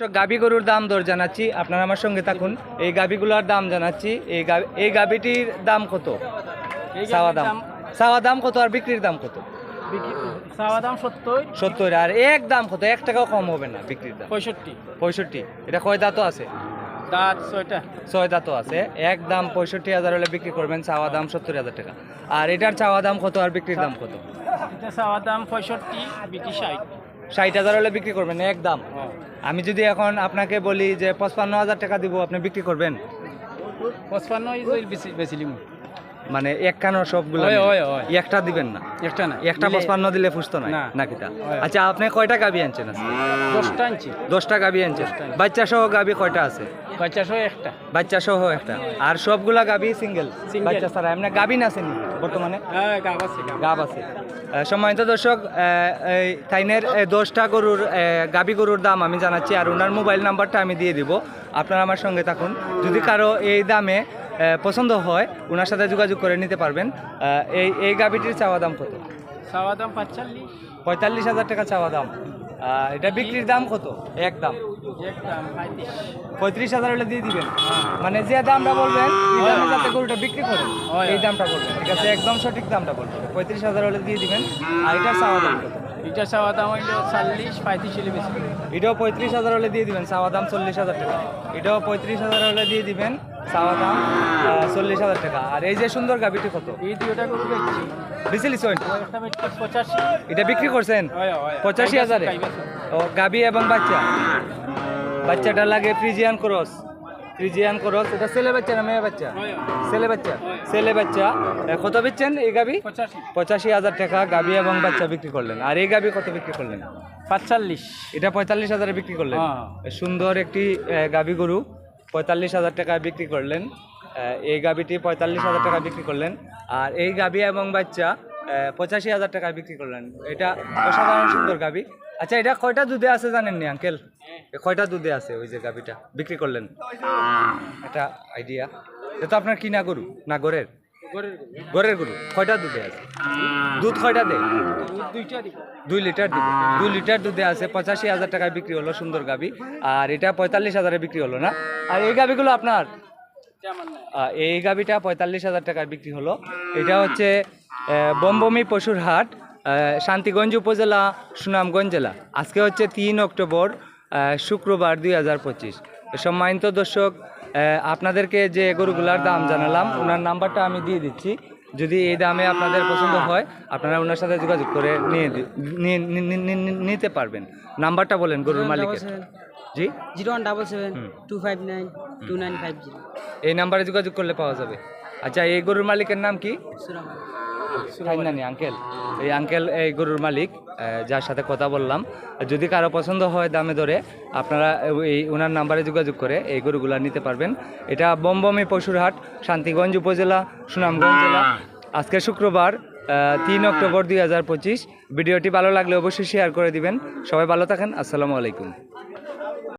তো গাবি গরুর দাম দর জানাচ্ছি। আপনারা আমার সঙ্গে থাকুন। এই গাবিগুলোর দাম জানাচ্ছি। এই এই গাবিটির দাম কত? চাওয়া দাম। চাওয়া দাম কত আর বিক্রির দাম কত? সত্তর। আর এক দাম কত? এক টাকাও কম হবে না বিক্রির দাম। পঁয়ষট্টি। পঁয়ষট্টি। এটা কয় দাঁতও আছে? দাঁত ছয়টা। ছয় দাঁতও আছে। এক দাম পঁয়ষট্টি হাজার হলে বিক্রি করবেন। চাওয়া দাম সত্তর হাজার টাকা। আর এটার চাওয়া দাম কত আর বিক্রির দাম কত? এটা চাওয়া দাম পঁয়ষট্টি বিক্রি ষাট। ষাট হাজার হলে বিক্রি করবেন এক দাম আমি যদি এখন আপনাকে বলি যে পঁচপান্ন হাজার টাকা দিব আপনি বিক্রি করবেন? পঁচপান্ন বেশি বেছিলিম মানে এক কানো সবগুলো। একটা দিবেন না? একটা না। একটা পঁচপান্ন দিলে ফুসতো না। নাকি তা আচ্ছা আপনি কয়টা গাবি আনছেন আজকে? দশটা আনছি। দশটা গাবি আনছেন। বাচ্চা সহ গাবি কয়টা আছে? পঞ্চাশও একটা। বাচ্চা সহ একটা। আর সবগুলা গাবি সিঙ্গেল বাচ্চা ছাড়া। এমনি গাবি না আছে বর্তমানে? হ্যাঁ গাব আছে সম্মানিত দর্শক থাইনের দশটা গরুর গাবি গরুর দাম আমি জানাচ্ছি আর ওনার মোবাইল নাম্বারটা আমি দিয়ে দিব। আপনারা আমার সঙ্গে থাকুন। যদি কারও এই দামে পছন্দ হয় ওনার সাথে যোগাযোগ করে নিতে পারবেন। এই এই গাবিটির চাওয়া দাম কত? চাওয়া দাম পাঁচচল্লিশ পঁয়তাল্লিশ হাজার টাকা চাওয়া দাম। এটা বিক্রির দাম কত? এক দাম। পঁয়ত্রিশ। হাজার হলে দিয়ে দিবেন। মানে যে দামটা বলবেন যাতে গরুটা বিক্রি করেন হয়। এই দামটা বলবেন। ঠিক আছে একদম সঠিক দামটা বলবেন। পঁয়ত্রিশ হাজার হলে দিয়ে দিবেন। আর এটা চাওয়া দাম কত? এটা চাওয়া দাম হইল চল্লিশ পঁয়ত্রিশ হলে বেশি। এটাও পঁয়ত্রিশ হাজার হলে দিয়ে দিবেন। চাওয়া দাম চল্লিশ হাজার টাকা। এটাও পঁয়ত্রিশ হাজার হলে দিয়ে দিবেন। চাওয়া দাম চল্লিশ হাজার টাকা। আর এই যে সুন্দর গাবিটি কত? এই গরু বেচছি। এটা বিক্রি করছেন? হয় হয় পঁচাশি হাজারে? ও গাবি এবং বাচ্চা? বাচ্চাটা লাগে ফ্রিজিয়ান ক্রস। Friesian cross. এটা ছেলে বাচ্চা না মেয়ে বাচ্চা? ছেলে বাচ্চা? ছেলে বাচ্চা। কত বেচছেন এই গাবি পঁচাশি। হাজার টাকা গাবি এবং বাচ্চা বিক্রি করলেন। আর এই গাবি কত বিক্রি করলেন? পাঁচচল্লিশ। এটা পঁয়তাল্লিশ হাজারে বিক্রি করলেন। হ্যাঁ। সুন্দর একটি গাভী গরু। পঁয়তাল্লিশ হাজার টাকায় বিক্রি করলেন। এই গাভীটি পঁয়তাল্লিশ হাজার টাকা বিক্রি করলেন। আর এই গাভী এবং বাচ্চা পঁচাশি হাজার টাকায় বিক্রি করলেন। এটা অসাধারণ সুন্দর গাভী। আচ্ছা এটা কয়টা দুধে আছে জানেন নি আঙ্কেল কয়টা দুধে আছে ওই যে গাভীটা? বিক্রি করলেন। এটা আইডিয়া এটা তো আপনার কিনা গরু? না গরের? গরের গরু। কয়টা দুধে আছে? দুধ কয়টা দেয়? দুই লিটার দিবে দুই লিটার দুধে আছে পঁচাশি হাজার টাকায় বিক্রি হলো সুন্দর গাবি। আর এটা পঁয়তাল্লিশ হাজারে বিক্রি হলো না? আর এই গাবিগুলো আপনার? এই গাবিটা পঁয়তাল্লিশ হাজার টাকায় বিক্রি হলো। এটা হচ্ছে বমবমি পশুর হাট শান্তিগঞ্জ উপজেলা সুনামগঞ্জ জেলা। আজকে হচ্ছে তিন অক্টোবর শুক্রবার দুই হাজার পঁচিশ। সম্মানিত দর্শক আপনাদেরকে যে গরুগুলার দাম জানালাম ওনার নাম্বারটা আমি দিয়ে দিচ্ছি। যদি এই দামে আপনাদের পছন্দ হয় আপনারা ওনার সাথে যোগাযোগ করে নিয়ে নিতে পারবেন। নাম্বারটা বলেন গরুর মালিকের। জি? Zero one double seven two five nine two nine five zero. এই নাম্বারে যোগাযোগ করলে পাওয়া যাবে। আচ্ছা এই গরুর মালিকের নাম কি? সুরামান আঙ্কেল এই আঙ্কেল এই গরুর মালিক যার সাথে কথা বললাম। যদি কারও পছন্দ হয় দামে ধরে আপনারা এই ওনার নাম্বারে যোগাযোগ করে এই গরুগুলা নিতে পারবেন। এটা বমবমি পশুরহাট শান্তিগঞ্জ উপজেলা, সুনামগঞ্জ জেলা। আজকে শুক্রবার তিন অক্টোবর দুই হাজার পঁচিশ। ভিডিওটি ভালো লাগলে অবশ্যই শেয়ার করে দিবেন। সবাই ভালো থাকেন, আসসালামু আলাইকুম।